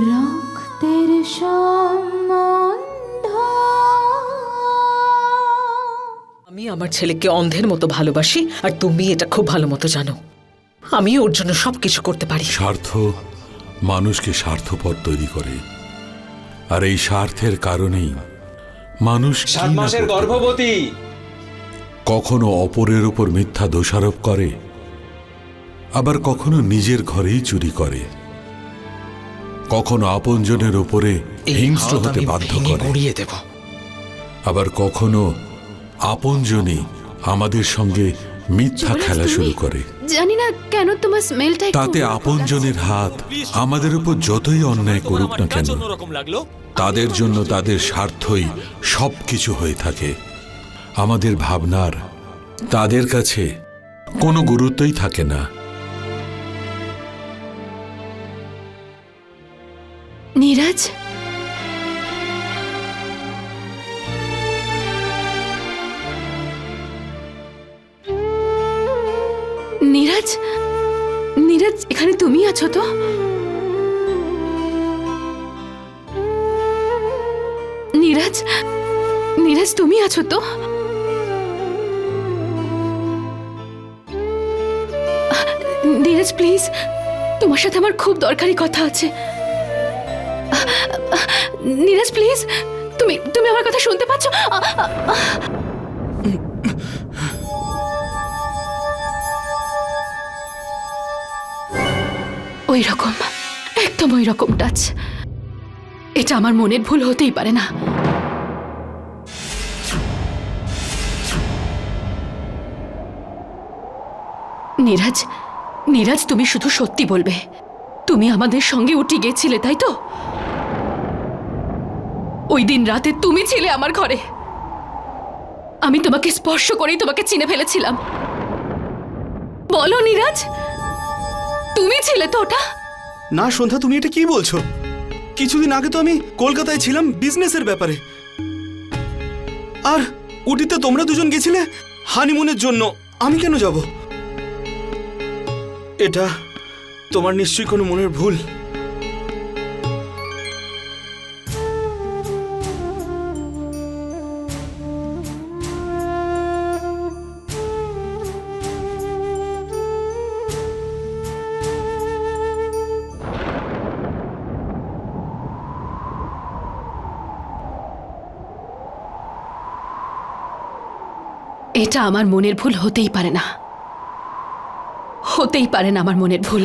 রক্তের সম্বন্ধ। আমি আমার ছেলেকে অন্ধের মতো ভালোবাসি আর তুমি এটা খুব ভালো মতো জানো। আমি ওর জন্য সবকিছু করতে পারি। স্বার্থ মানুষকে স্বার্থপর তৈরি করে। আর এই স্বার্থের কারণেই মানুষ সাত মাসের গর্ভবতী। কখনো অপরের উপর মিথ্যা দোষারোপ করে আবার কখনো নিজের ঘরেই চুরি করে। কখনো আপনজনের উপরে হিংস্র হতে বাধ্য করে। দেব। আবার কখনো আপনজনই আমাদের সঙ্গে মিথ্যা খেলা শুরু করে। জানি না কেন তোমার স্মেলটা তাতে আপনজনের হাত আমাদের উপর যতই অন্যায় করুক না কেন তাদের জন্য তাদের স্বার্থই সব কিছু হয়ে থাকে। আমাদের ভাবনার তাদের কাছে কোনো গুরুত্বই থাকে না। নীরাজ? নীরাজ? নীরাজ, এখানে তুমি আছো তো? নীরাজ নীরাজ, তুমি আছো তো? নীরাজ, প্লিজ, তোমার সাথে আমার খুব দরকারি কথা আছে। নীরাজ প্লিজ তুমি তুমি আমার কথা শুনতে পাচ্ছ। ওই রকম একদম ওই রকম টাচ এটা আমার মনের ভুল হতেই পারে না। নীরাজ নীরাজ, তুমি শুধু সত্যি বলবে। তুমি আমাদের সঙ্গে উঠে গেছিলে, তাই তো? ওই দিন রাতে তুমি ছিলে আমার ঘরে। আমি তোমাকে স্পর্শ করেই তোমাকে চিনে ফেলেছিলাম। বলো নিরাজ, তুমি ছিলে তো ওটা? না, সন্ধ্যা, তুমি এটা কি বলছো? কিছুদিন আগে তো আমি কলকাতায় ছিলাম বিজনেসের ব্যাপারে। আর উটিতে তোমরা দুজন গেছিলে হানিমুনের জন্য, আমি কেন যাব? এটা তোমার নিশ্চয়ই কোনো মনের ভুল। এটা আমার মনের ভুল হতেই পারে না। হতেই পারে না আমার মনের ভুল।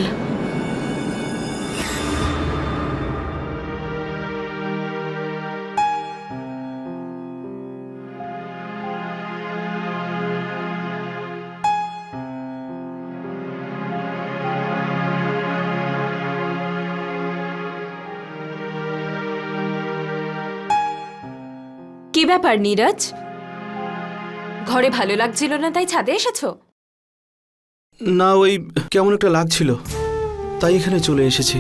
কি ব্যাপার নীরজ? ঘরে ভালো লাগছিল না তাই ছাদে এসেছ? না ওই কেমন একটা লাগছিল। তাই এখানে চলে এসেছি।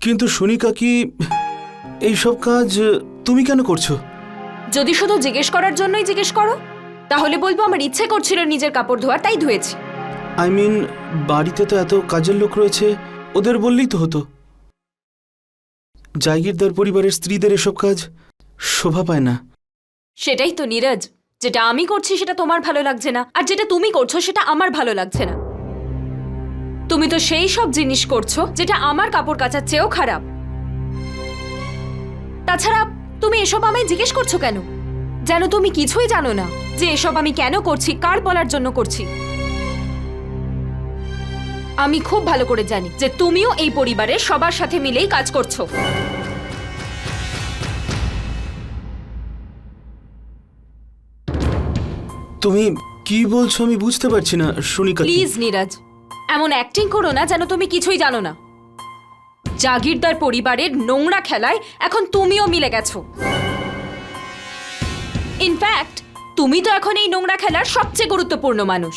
কিন্তু সুনিকা কি এইসব কাজ তুমি কেন করছ? যদি শুধু জিজ্ঞেস করার জন্যই জিজ্ঞেস করো তাহলে বলব আমার ইচ্ছে করছিল নিজের কাপড় ধোয়ার তাই ধুয়েছি। আই মিন বাড়িতে তো এত কাজের লোক রয়েছে, ওদের বললেই তো হতো। জাগিরদার পরিবারের স্ত্রীদের এসব কাজ শোভা পায় না। সেটাই তো নীরজ, যেটা আমি করছি সেটা তোমার ভালো লাগছে না, আর যেটা তুমি করছ সেটা আমার ভালো লাগছে না। তুমি তো সেই সব জিনিস করছ যেটা আমার কাপড় কাচার চেয়েও খারাপ। তাছাড়া তুমি এসব আমায় জিজ্ঞেস করছ কেন? যেন তুমি কিছুই জানো না যে এসব আমি কেন করছি, কার বলার জন্য করছি। আমি খুব ভালো করে জানি যে তুমিও এই পরিবারের সবার সাথে মিলেই কাজ করছ। তুমি কি বলছো আমি বুঝতে পারছি না সুনিকা? প্লিজ নীরজ এমন অ্যাক্টিং করো না যেন তুমি কিছুই জানো না। জাগিরদার পরিবারের নোংরা খেলায় এখন তুমিও মিলে গেছো। ইনফ্যাক্ট তুমি তো এখন এই নোংরা খেলার সবচেয়ে গুরুত্বপূর্ণ মানুষ।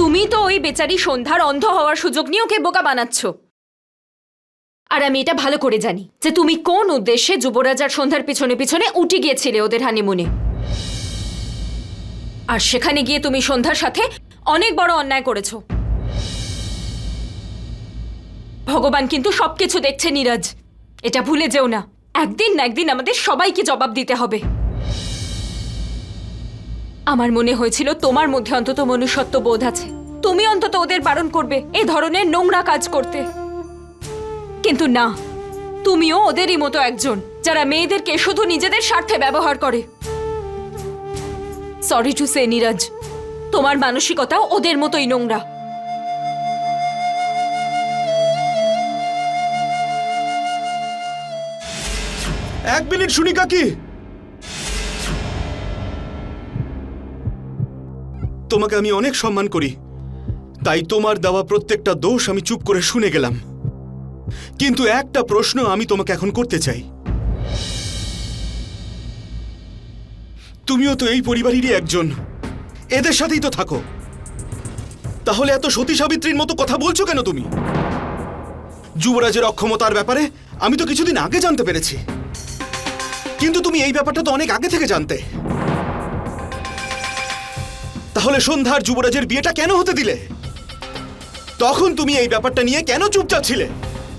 তুমি তো ওই বেচারি সন্ধ্যার অন্ধ হওয়ার সুযোগ নিয়ে ওকে বোকা বানাচ্ছ। আর আমি এটা ভালো করে জানি যে তুমি কোন উদ্দেশ্যে যুবরাজ আর সন্ধ্যার পিছনে পিছনে উঠে গিয়েছিলে ওদের হানিমুনে। আর সেখানে গিয়ে তুমি সন্ধ্যার সাথে অনেক বড় অন্যায় করেছ। ভগবান কিন্তু সবকিছু দেখছে নীরজ। এটা ভুলে যেও না। একদিন না একদিন আমাদের সবাইকে জবাব দিতে হবে। আমার মনে হয়েছিল তোমার মধ্যে অন্তত মনুষ্যত্ব বোধ আছে। তুমি অন্তত ওদের বারণ করবে এ ধরনের নোংরা কাজ করতে। কিন্তু না, তুমিও ওদেরই মতো একজন, যারা মেয়েদেরকে শুধু নিজেদের স্বার্থে ব্যবহার করে। সরি টু সে নীরজ, তোমার মানসিকতাও ওদের মতোই নোংরা। এক মিনিট শুনি কাকি তোমাকে আমি অনেক সম্মান করি। তাই তোমার দেওয়া প্রত্যেকটা দোষ আমি চুপ করে শুনে গেলাম। কিন্তু একটা প্রশ্ন আমি তোমাকে এখন করতে চাই। তুমিও তো এই পরিবারেরই একজন। এদের সাথেই তো থাকো। তাহলে এত সতী সাবিত্রীর মতো কথা বলছো কেন তুমি? যুবরাজের অক্ষমতার ব্যাপারে আমি তো কিছুদিন আগে জানতে পেরেছি। কিন্তু তুমি এই ব্যাপারটা তো অনেক আগে থেকে জানতে। তাহলে সন্ধ্যার যুবরাজের বিয়েটা কেন হতে দিলে? তখন তুমি এই ব্যাপারটা নিয়ে কেন চুপচাপ ছিলে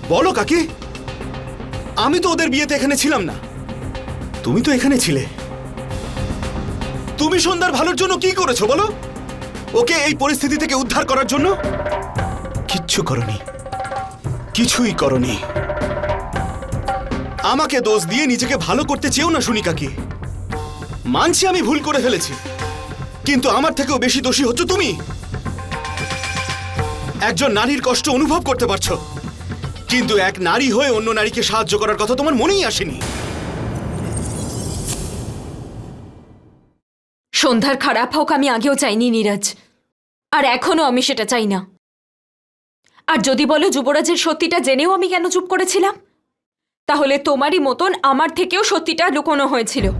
বলো কাকি। আমি তো ওদের বিয়েতে এখানে ছিলাম না। তুমি তো এখানে ছিলে। তুমি সন্ধ্যার ভালোর জন্য কি করেছ বলো? ওকে এই পরিস্থিতি থেকে উদ্ধার করার জন্য? কিচ্ছু করনি। কিছুই করনি। আমাকে দোষ দিয়ে নিজেকে ভালো করতে চেও না, শুনি কাকি। মানছি আমি ভুল করে ফেলেছি। কিন্তু আমার থেকেও বেশি দোষী হচ্ছ তুমি। একজন নারীর কষ্ট অনুভব করতে পারছ। কিন্তু এক নারী হয়ে অন্য নারীকে সাহায্য করার কথা তোমার মনেই আসেনি। সন্ধ্যার খারাপ হোক আমি আগেও চাইনি নীরজ। আর এখনও আমি সেটা চাই না। আর যদি বলো যুবরাজের সত্যিটা জেনেও আমি কেন চুপ করেছিলাম? তাহলে তোমারই মতন আমার থেকেও সত্যিটা লুকোনো হয়েছিল।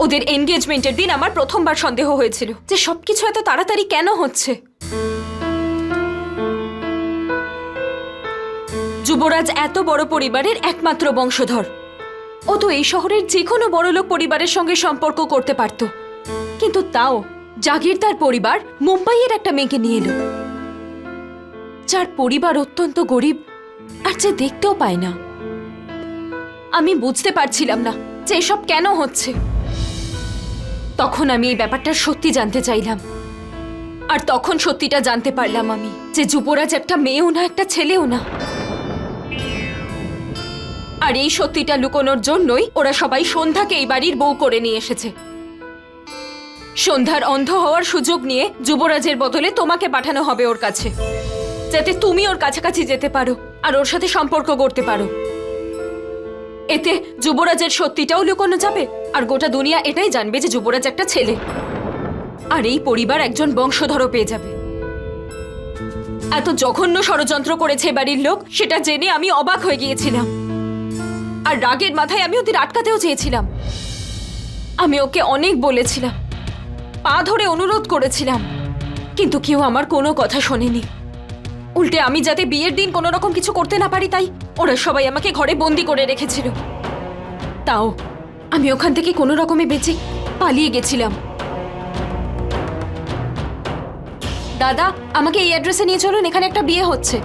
ওদের এনগেজমেন্টের দিন আমার প্রথমবার সন্দেহ হয়েছিল যে সবকিছু এত তাড়াতাড়ি কেন হচ্ছে। যুবরাজ এত বড় পরিবারের একমাত্র বংশধর। ও তো এই শহরের যে কোনো বড়লোক পরিবারের সঙ্গে সম্পর্ক করতে পারত। কিন্তু তাও জাগিরদার পরিবার মুম্বাইয়ের একটা মেয়েকে নিয়ে এলো। যার পরিবার অত্যন্ত গরিব আর যে দেখতেও পায় না। আমি বুঝতে পারছিলাম না যে এসব কেন হচ্ছে। তখন আমি এই ব্যাপারটা সত্যি জানতে চাইলাম। আর তখন সত্যিটা জানতে পারলাম আমি, যে যুবরাজ একটা মেয়েও না, একটা ছেলেও না। আর এই সত্যিটা লুকোনোর জন্যই ওরা সবাই সন্ধ্যাকে এই বাড়ির বউ করে নিয়ে এসেছে। সন্ধ্যার অন্ধ হওয়ার সুযোগ নিয়ে যুবরাজের বদলে তোমাকে পাঠানো হবে ওর কাছে, যাতে তুমি ওর কাছাকাছি যেতে পারো, আর ওর সাথে সম্পর্ক করতে পারো। এতে যুবরাজের সত্যিটাও লুকোনো যাবে, আর গোটা দুনিয়া এটাই জানবে যে যুবরাজ একটা ছেলে। আর এই পরিবার একজন বংশধরও পেয়ে যাবে। এত জঘন্য ষড়যন্ত্র করেছে বাড়ির লোক, সেটা জেনে আমি অবাক হয়ে গিয়েছিলাম। আর রাগের মাথায় আমি ওদের আটকাতেও চেয়েছিলাম। আমি ওকে অনেক বলেছিলাম, পা ধরে অনুরোধ করেছিলাম, কিন্তু কেউ আমার কোনো কথা শোনেনি। উল্টে আমি যাতে বিয়ের দিন কোনো রকম কিছু করতে না পারি তাই। ওরা সবাই আমাকে ঘরে বন্দি করে রেখেছিল। তাও, আমি ওখান থেকে কোনো রকমে বেঁচে পালিয়ে গেছিলাম। দাদা, আমাকে এই অ্যাড্রেসে নিয়ে চলুন, এখানে একটা বিয়ে হচ্ছে।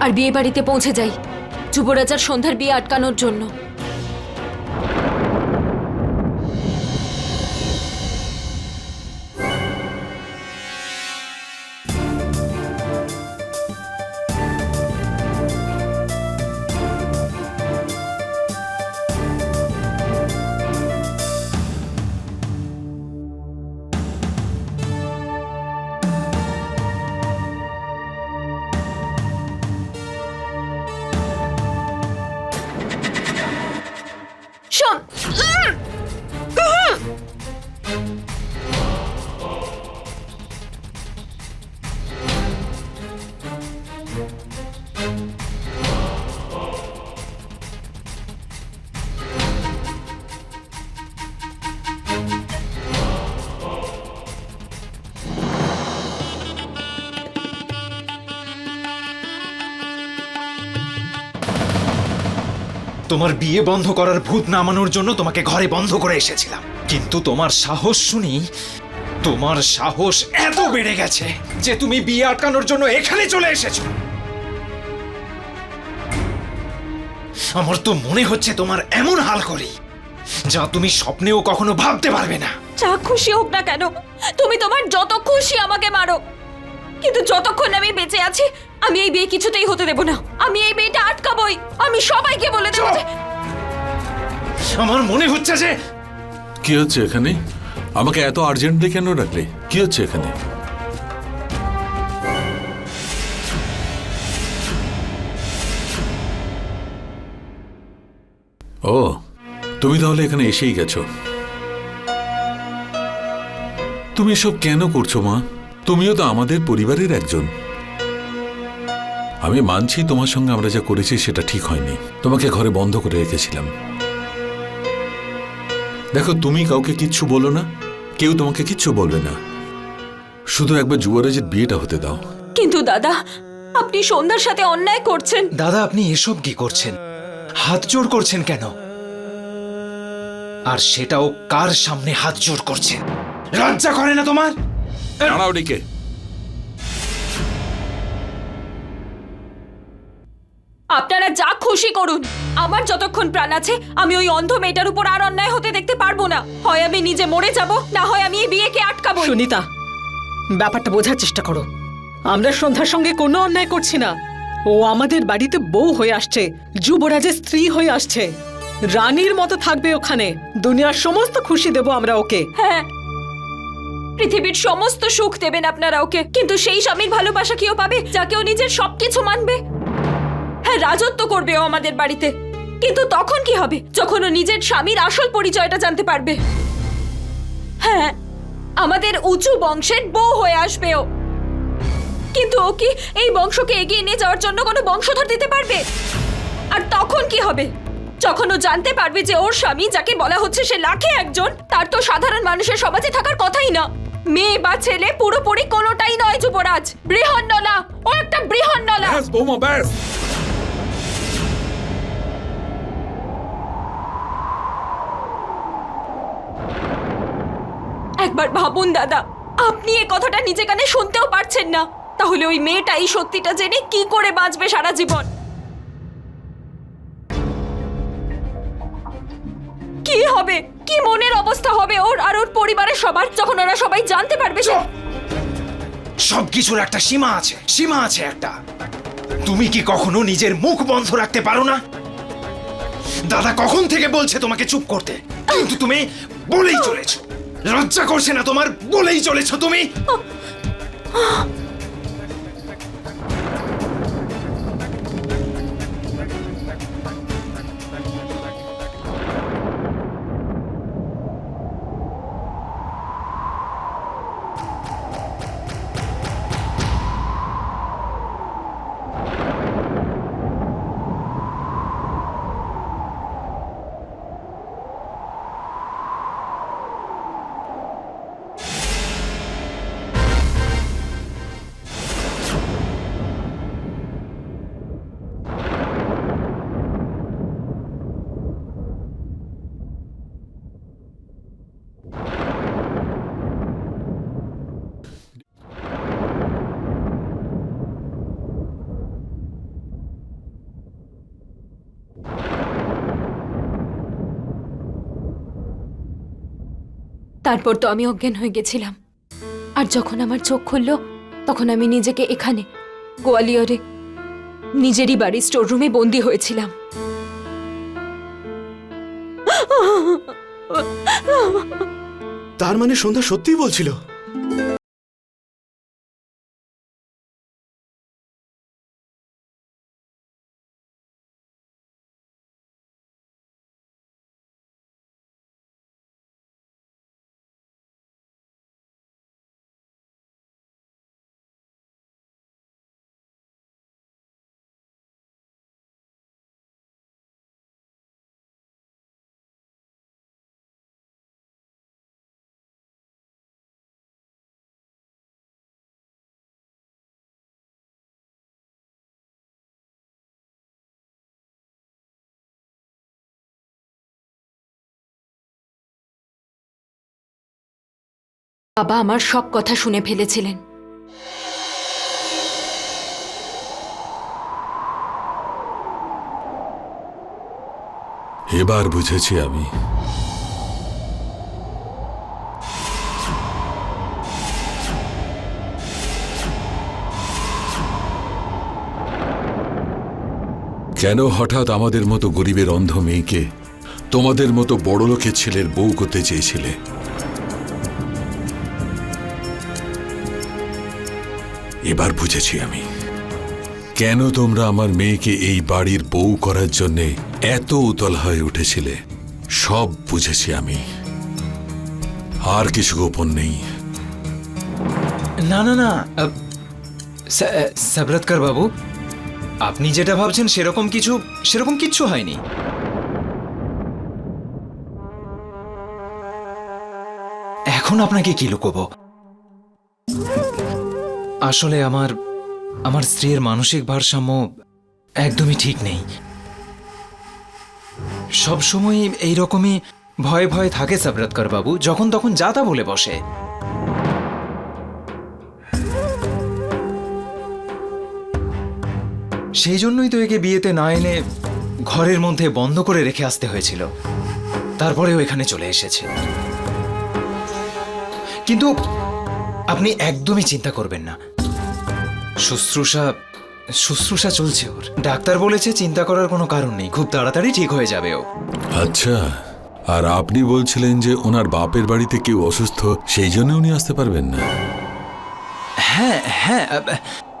আর বিয়ে বাড়িতে পৌঁছে যাই। যুবরাজার সন্ধ্যার বিয়ে আটকানোর জন্য। তোমার বিয়ে বন্ধ করার ভূত নামানোর জন্য তোমাকে ঘরে বন্ধ করে এসেছিলাম। কিন্তু তোমার সাহস শুনি, তোমার সাহস এত বেড়ে গেছে যে তুমি বিয়ে আটকানোর জন্য এখানে চলে এসেছ। আমার তো মনে হচ্ছে তোমার এমন হাল করি, যা তুমি স্বপ্নেও কখনো ভাবতে পারবে না। যা খুশি হোক না কেন, তুমি তোমার যত খুশি আমাকে মারো। কিন্তু যতক্ষণ আমি বেঁচে আছি আমি এই বিয়ে কিছুতেই হতে দেব না। আমি এই বিয়েটা আটকাবই। আমি সবাইকে বলে দেবো যে আমার মনে হচ্ছে যে কি হচ্ছে এখানে? আমাকে এত আর্জেন্টলি কেন রাখলে কি হচ্ছে এখানে? ও তুমি তাহলে এখানে এসেই গেছো। তুমি এসব কেন করছ মা? তুমিও তো আমাদের পরিবারের একজন। আমি মানছি তোমার সঙ্গে আমরা যা করেছি সেটা ঠিক হয়নি। তোমাকে ঘরে বন্ধ করে রেখেছিলাম। দেখো তুমি কাউকে কিচ্ছু বলো না কেউ তোমাকে কিচ্ছু বলবে না। শুধু একবার যুবরাজের বিয়েটা হতে দাও। কিন্তু দাদা আপনি সন্ধ্যার সাথে অন্যায় করছেন। দাদা আপনি এসব কি করছেন? হাত জোর করছেন কেন? আর সেটাও কার সামনে হাত জোর করছেন? লজ্জা করে না তোমার? দাঁড়াও ডেকে। খুশি করুন। আমার যতক্ষণ প্রাণ আছে আমি ওই অন্ধ মেয়েটার উপর আর অন্যায় হতে দেখতে পারব না। হয় আমি নিজে মরে যাব না হয় আমি এই বিয়েকে আটকাবো। সুনিতা ব্যাপারটা বোঝার চেষ্টা করো। আমরা সন্ধ্যার সঙ্গে কোনো অন্যায় করছি না। ও আমাদের বাড়িতে বউ হয়ে আসছে যুবরাজের স্ত্রী হয়ে আসছে। রানীর মতো থাকবে ওখানে। দুনিয়ার সমস্ত খুশি দেব আমরা ওকে। হ্যাঁ। পৃথিবীর সমস্ত সুখ দেবেন আপনারা ওকে। কিন্তু সেই স্বামীর ভালোবাসা কেউ পাবে যাকে ও নিজের সবকিছু মানবে? রাজত্ব করবে ও আমাদের বাড়িতে। কিন্তু তখন কি হবে? যখন ও নিজের স্বামীর আসল পরিচয়টা জানতে পারবে। হ্যাঁ আমাদের উঁচু বংশের বউ হয়ে আসবে ও। কিন্তু ও কি এই বংশকে এগিয়ে নিয়ে যাওয়ার জন্য কোনো বংশধর দিতে পারবে? আর তখন কি হবে? যখন ও জানতে পারবে যে ওর স্বামী, যাকে বলা হচ্ছে সে লাখে একজন, তার তো সাধারণ মানুষের সমাজে থাকার কথাই না। মেয়ে বা ছেলে পুরোপুরি কোনোটাই নয়, যুবরাজ। বৃহন্নলা, ও একটা বৃহন্নলা। একবার ভাবুন, দাদা। আপনি এ কথাটা নিজে কানে শুনতেও পারছেন না। তাহলে ওই মেয়েটা এই সত্যিটা জেনে কি করে বাঁচবে সারা জীবন? কি হবে? কি মনের অবস্থা হবে ওর আর ওর পরিবারের সবার যখন ওরা সবাই জানতে পারবে যে সবকিছুর একটা সীমা আছে সীমা আছে একটা। তুমি কি কখনো নিজের মুখ বন্ধ রাখতে পারো না? দাদা কখন থেকে বলছে তোমাকে চুপ করতে? কিন্তু তুমি বলেই চলেছো। লজ্জা করছে না তোমার বলেই চলেছ তুমি। তারপর তো আমি অজ্ঞান হয়ে গেছিলাম। আর যখন আমার চোখ খুলল, তখন আমি নিজেকে এখানে, গোয়ালিয়রে, নিজেরই বাড়ির স্টোররুমে বন্দি হয়েছিলাম। তার মানে সন্ধ্যা সত্যিই বলছিল? বাবা আমার সব কথা শুনে ফেলেছিলেন। এবার বুঝেছি আমি। কেন হঠাৎ আমাদের মতো গরিবের অন্ধ মেয়েকে, তোমাদের মতো বড় লোকের ছেলের বউ করতে চেয়েছিলে? এবার বুঝেছি আমি। কেন তোমরা আমার মেয়েকে এই বাড়ির বউ করার জন্যে এত উতল হয়ে উঠেছিলে? সব বুঝেছি আমি। আর কিছু গোপন নেই। না না না। আহ, সা- আহ, সাবরৎকার বাবু আপনি যেটা ভাবছেন সেরকম কিছু সেরকম কিচ্ছু হয়নি। এখন আপনাকে কি লুকোবো? আসলে আমার আমার স্ত্রীর মানসিক ভারসাম্য একদমই ঠিক নেই। সব সময় এইরকমই ভয় ভয় থাকে সাবরৎকার বাবু, যখন তখন যা তা বলে বসে। সেই জন্যই তো একে বিয়েতে না এনে ঘরের মধ্যে বন্ধ করে রেখে আসতে হয়েছিল। তারপরেও এখানে চলে এসেছে। কিন্তু আপনি একদমই চিন্তা করবেন না। শুশ্রূষা শুশ্রূষা চলছে ওর। ডাক্তার বলেছে চিন্তা করার কোনো কারণ নেই। খুব তাড়াতাড়ি ঠিক হয়ে যাবে ও। আচ্ছা আর আপনি বলছিলেন যে ওনার বাপের বাড়িতে কেউ অসুস্থ সেই জন্য উনি আসতে পারবেন না। হ্যাঁ হ্যাঁ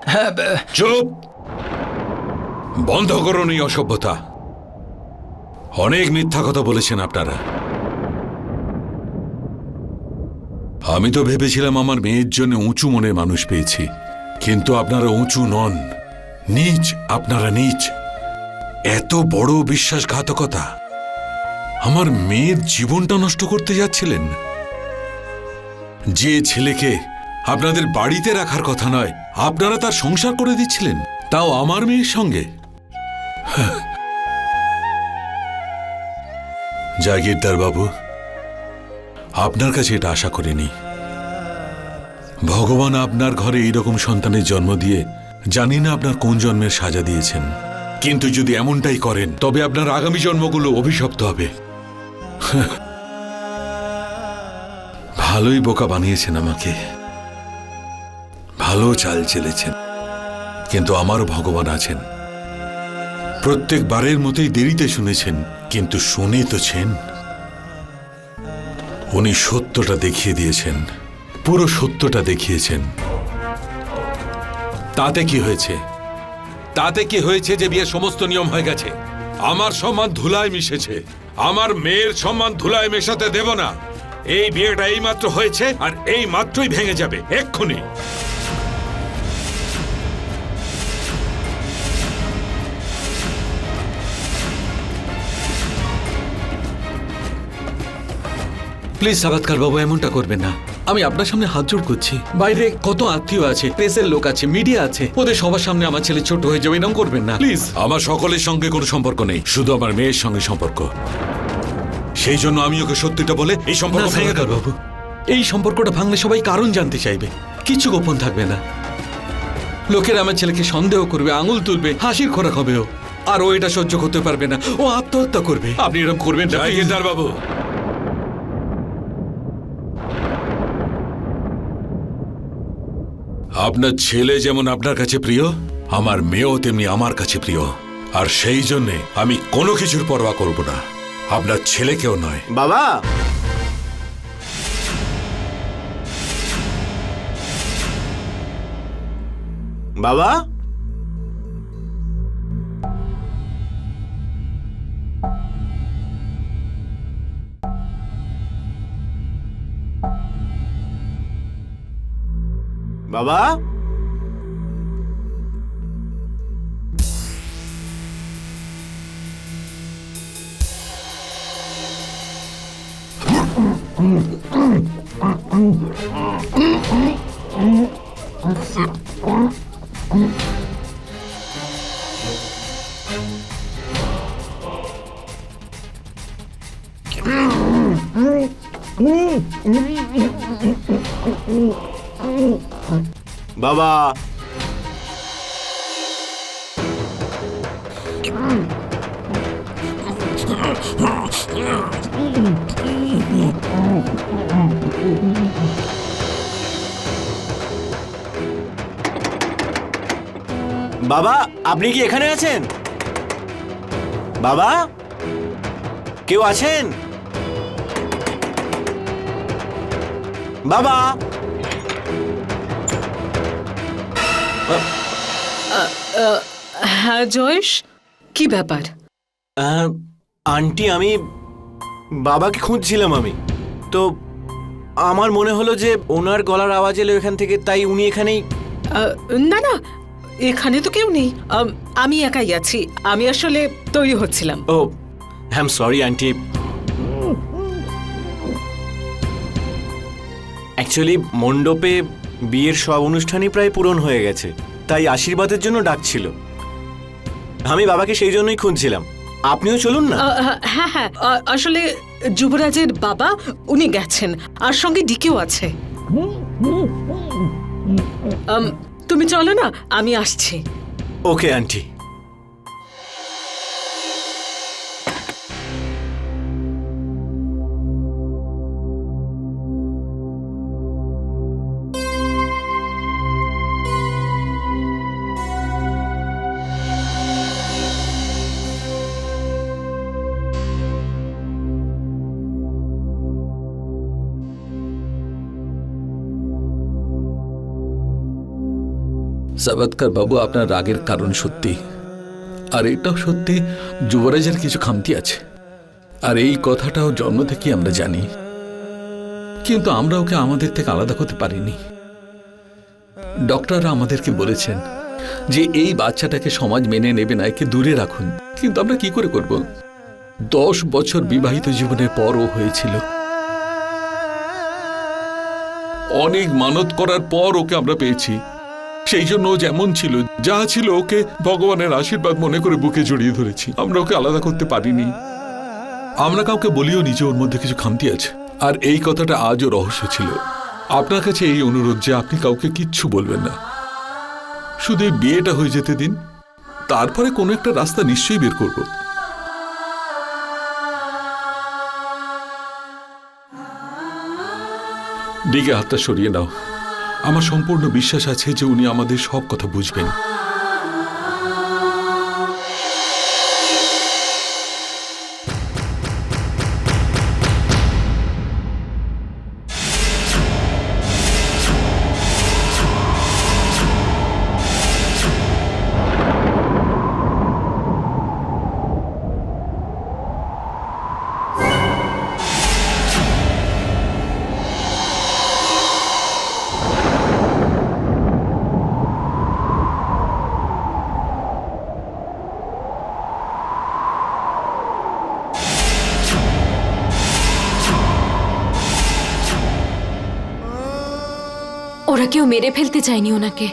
হ্যাঁ চুপ! বন্ধ করুন এই অসভ্যতা। অনেক মিথ্যা কথা বলেছেন আপনারা। আমি তো ভেবেছিলাম আমার মেয়ের জন্য উঁচু মনের মানুষ পেয়েছি। কিন্তু আপনারা উঁচু নন। নিচ আপনারা নিচ। এত বড় বিশ্বাসঘাতকতা। আমার মেয়ের জীবনটা নষ্ট করতে যাচ্ছিলেন। যে ছেলেকে আপনাদের বাড়িতে রাখার কথা নয়, আপনারা তার সংসার করে দিচ্ছিলেন, তাও আমার মেয়ের সঙ্গে। জাগিরদার বাবু আপনার কাছে এটা আশা করিনি। ভগবান আপনার ঘরে এইরকম সন্তানের জন্ম দিয়ে জানি না আপনার কোন জন্মের সাজা দিয়েছেন। কিন্তু যদি এমনটাই করেন, তবে আপনার আগামী জন্মগুলো অভিশপ্ত হবে। ভালোই বোকা বানিয়েছেন আমাকে। ভালো চাল চেলেছেন। কিন্তু আমারও ভগবান আছেন। প্রত্যেকবারের মতোই দেরিতে শুনেছেন, কিন্তু শুনে তো ছেন। উনি সত্যটা দেখিয়ে দিয়েছেন। পুরো সত্যটা দেখিয়েছেন। তাতে কি হয়েছে? তাতে কি হয়েছে যে বিয়ের সমস্ত নিয়ম হয়ে গেছে? আমার সম্মান ধুলায় মিশেছে। আমার মেয়ের সম্মান ধুলায় মেশাতে দেব না। এই বিয়েটা এই মাত্র হয়েছে আর এই মাত্রই ভেঙে যাবে। এক্ষুনি। প্লিজ সাবাতকার বাবু এমনটা করবেন না। আমি আপনার সামনে হাত জোড় করছি। বাইরে কত আত্মীয় আছে প্রেসের লোক আছে মিডিয়া আছে। ওদের সবার সামনে আমার ছেলে ছোট হয়ে যাবে এরকম করবেন না। প্লিজ। আমার সকলের সঙ্গে কোনো সম্পর্ক নেই শুধু আমার মেয়ের সঙ্গে সম্পর্ক। সেই জন্য আমি ওকে সত্যিটা বলে এই সম্পর্ক ভেঙে দেব বাবু এই সম্পর্কটা ভাঙলে সবাই কারণ জানতে চাইবে। কিছু গোপন থাকবে না। লোকেরা আমার ছেলেকে সন্দেহ করবে আঙুল তুলবে হাসির খোরাক হবে ও। আর ও এটা সহ্য করতে পারবে না ও আত্মহত্যা করবে। আপনি এরকম করবেন না বাবু। আপনার ছেলে যেমন আপনার কাছে প্রিয়, আমার মেয়েও তেমনি আমার কাছে প্রিয়। আর সেই জন্যে আমি কোনো কিছুর পরোয়া করব না। আপনার ছেলেকেও নয়। বাবা! বাবা! বাবা Mm-hmm. বাবা। বাবা আপনি কি এখানে আছেন? বাবা কেউ আছেন? বাবা। হ্যাঁ জয়েশ? কি ব্যাপার? আন্টি আমি বাবাকে খুঁজছিলাম আমি। তো আমার মনে হলো যে ওনার গলার আওয়াজ এলো এখান থেকে তাই উনি এখানেই না না এখানে তো কেউ নেই। আমি একাই আছি। আমি আসলে তৈরি হচ্ছিলাম। ও হ্যাম সরি আন্টি। অ্যাকচুয়ালি মণ্ডপে বিয়ের সব অনুষ্ঠানই প্রায় পূরণ হয়ে গেছে। তাই আশীর্বাদের জন্য ডাকছিল। আমি বাবাকে সেই জন্যই খুঁজছিলাম। আপনিও চলুন না? হ্যাঁ হ্যাঁ। আসলে যুবরাজের বাবা উনি গেছেন। আর সঙ্গে ডিকেও আছে। আম, তুমি চলো না আমি আসছি। Okay aunty. সাবাতকার বাবু আপনার রাগের কারণ সত্যি। আর এটাও সত্যি, যুবরাজের কিছু খামতি আছে। আর এই কথাটাও জন্ম থেকে আমরা জানি। কিন্তু আমরা ওকে আমাদের থেকে আলাদা করতে পারিনি। ডক্টররা আমাদেরকে বলেছেন যে এই বাচ্চাটাকে সমাজ মেনে নেবে না, একে দূরে রাখুন। কিন্তু আমরা কি করে করব? দশ বছর বিবাহিত জীবনের পরও হয়েছিল। অনেক মানত করার পর ওকে আমরা পেয়েছি। সেই জন্য যেমন ছিল, যা ছিল ওকে ভগবানের আশীর্বাদ মনে করে বুকে জড়িয়ে ধরেছি। আমরা ওকে আলাদা করতে পারিনি। আমরা কাউকে বলিও নি যে ওর মধ্যে কিছু খামতি আছে। আর এই কথাটা আজও রহস্য ছিল। আপনার কাছে এই অনুরোধ যে আপনি কাউকে কিচ্ছু বলবেন না। শুধু বিয়েটা হয়ে যেতে দিন, তারপরে কোনো একটা রাস্তা নিশ্চয়ই বের করব। দিকে হাতটা সরিয়ে নাও। আমার সম্পূর্ণ বিশ্বাস আছে যে উনি আমাদের সব কথা বুঝবেন। ফেলতে চায়নি ওনাকে।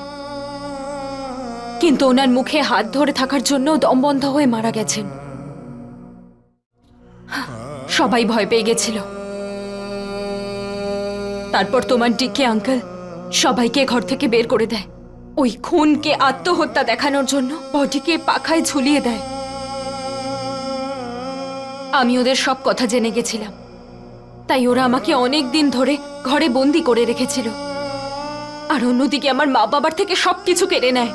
কিন্তু ওনার মুখে হাত ধরে থাকার জন্য দম বন্ধ হয়ে মারা গেছেন। সবাই ভয় পেয়ে গেছিল। তারপর তোমার ডিকে আঙ্কেল সবাইকে ঘর থেকে বের করে দেয়। ওই খুনকে আত্মহত্যা দেখানোর জন্য বডিকে পাখায় ঝুলিয়ে দেয়। আমি ওদের সব কথা জেনে গেছিলাম। তাই ওরা আমাকে অনেক দিন ধরে ঘরে বন্দি করে রেখেছিল। আর অন্যদিকে আমার মা বাবার থেকে সবকিছু কেড়ে নেয়।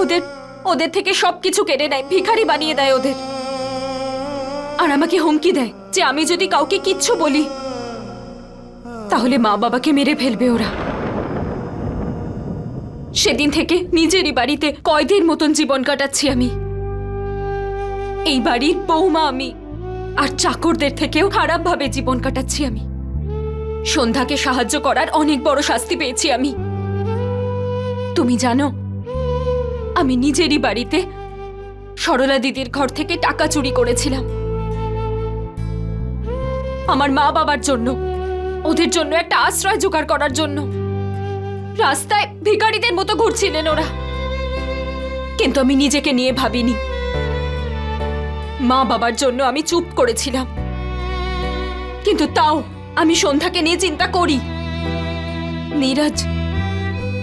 ওদের ওদের থেকে সবকিছু কেড়ে নেয়, ভিখারি বানিয়ে দেয় ওদের। আর আমাকে হুমকি দেয় যে আমি যদি কাউকে কিচ্ছু বলি, তাহলে মা বাবাকে মেরে ফেলবে ওরা। সেদিন থেকে নিজেরই বাড়িতে কয়দিন মতন জীবন কাটাচ্ছি আমি। এই বাড়ির বৌমা আমি, আর চাকরদের থেকেও খারাপভাবে জীবন কাটাচ্ছি আমি। সন্ধ্যাকে সাহায্য করার অনেক বড় শাস্তি পেয়েছি আমি। তুমি জানো, আমি নিজেরই বাড়িতে সরলা দিদির ঘর থেকে টাকা চুরি করেছিলাম। আমার মা বাবার জন্য, ওদের জন্য একটা আশ্রয় জোগাড় করার জন্য। রাস্তায় ভিখারিদের মতো ঘুরছিলেন ওরা। কিন্তু আমি নিজেকে নিয়ে ভাবিনি। মা বাবার জন্য আমি চুপ করেছিলাম। কিন্তু তাও আমি সন্ধ্যাকে নিয়ে চিন্তা করি। নীরজ,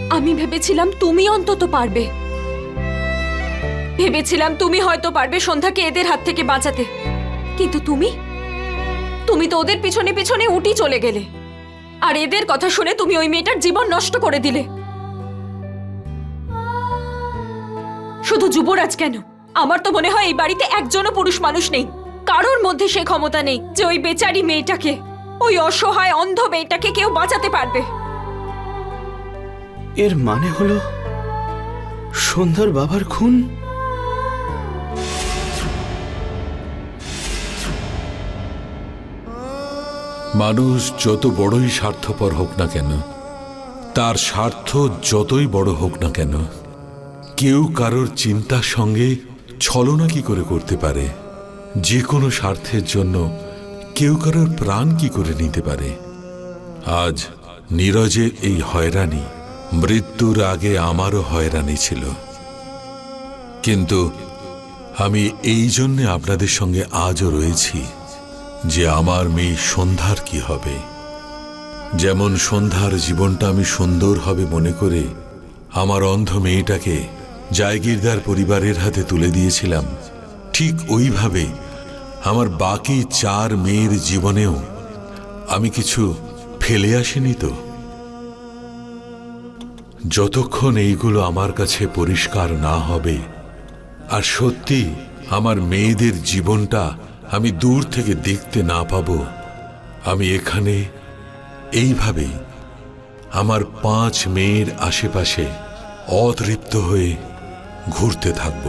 আমি ভেবেছিলাম তুমি অন্তত পারবে। ভেবেছিলাম তুমি হয়তো পারবে সন্ধ্যাকে এদের হাত থেকে বাঁচাতে। কিন্তু তুমি? তুমি তো ওদের পিছনে পিছনে উঠি চলে গেলে। আর এদের কথা শুনে তুমি ওই মেয়েটার জীবন নষ্ট করে দিলে। শুধু যুবরাজ কেন? আমার তো মনে হয় এই বাড়িতে একজনও পুরুষ মানুষ নেই। কারোর মধ্যে সে ক্ষমতা নেই যে ওই বেচারি মেয়েটাকে। ওই অসহায় অন্ধ মেয়েটাকে কেউ বাঁচাতে পারবে। এর মানে হলো সন্ধ্যার বাবার খুন? মানুষ যত বড়ই স্বার্থপর হোক না কেন তার স্বার্থ যতই বড় হোক না কেন কেউ কারোর চিন্তার সঙ্গে ছলনা কি করে করতে পারে? যে কোনো স্বার্থের জন্য কেউ কারোর প্রাণ কি করে নিতে পারে? আজ নীরজের এই হয়রানি, মৃত্যুর আগে আমারও হয়রানি ছিল। কিন্তু আমি এই জন্যে আপনাদের সঙ্গে আজও রয়েছি যে আমার মেয়ে সন্ধ্যার কি হবে। যেমন সন্ধ্যার জীবনটা আমি সুন্দর হবে মনে করে আমার অন্ধ মেয়েটাকে জায়গিরদার পরিবারের হাতে তুলে দিয়েছিলাম, ঠিক ওইভাবে আমার বাকি চার মেয়ের জীবনেও আমি কিছু ফেলে আসিনি তো। যতক্ষণ এইগুলো আমার কাছে পরিষ্কার না হবে, আর সত্যি আমার মেয়েদের জীবনটা আমি দূর থেকে দেখতে না পাবো, আমি এখানে এইভাবেই আমার পাঁচ মেয়ের আশেপাশে অতৃপ্ত হয়ে ঘুরতে থাকব।